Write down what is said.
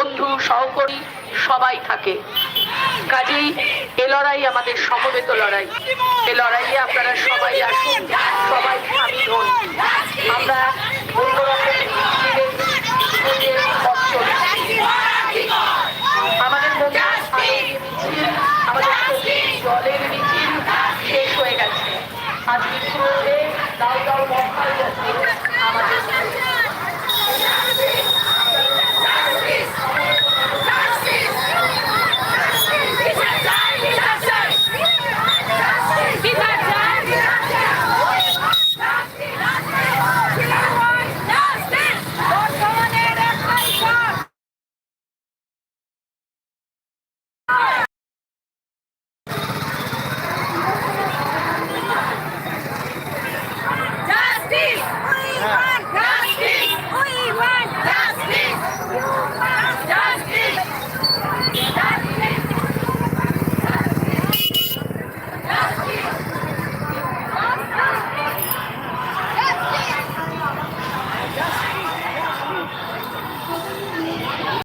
বন্ধু, সহকর্মী সবাই থাকে। কাজেই এ লড়াই আমাদের সমবেত লড়াই। এ লড়াইয়ে আপনারা সবাই আসুন, সবাই সামিল হন। আমরা অন্যরকম আমাদের মধ্যে আমাদের জলের মিছিল শেষ হয়ে গেছে। আজ ইতিমধ্যে দাও দাও মহাল